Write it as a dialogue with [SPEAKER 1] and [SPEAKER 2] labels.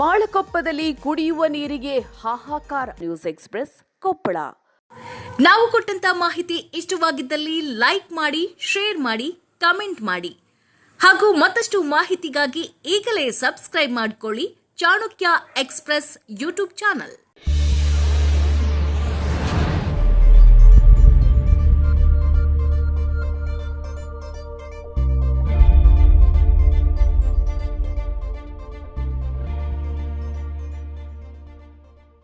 [SPEAKER 1] ಮಾಳಕೊಪ್ಪದಲ್ಲಿ ಕುಡಿಯುವ ನೀರಿಗೆ ಹಾಹಾಕಾರ. News express, Koppal.
[SPEAKER 2] ನಾವು ಕೊಟ್ಟಂತ ಮಾಹಿತಿ ಇಷ್ಟವಾಗಿದ್ದಲ್ಲಿ ಲೈಕ್ ಮಾಡಿ, ಶೇರ್ ಮಾಡಿ, ಕಮೆಂಟ್ ಮಾಡಿ. ಹಾಗೂ ಮತ್ತಷ್ಟು ಮಾಹಿತಿಗಾಗಿ ಈಗಲೇ ಸಬ್ಸ್ಕ್ರೈಬ್ ಮಾಡಿಕೊಳ್ಳಿ ಚಾಣಕ್ಯ ಎಕ್ಸ್ಪ್ರೆಸ್ ಯೂಟ್ಯೂಬ್ ಚಾನಲ್.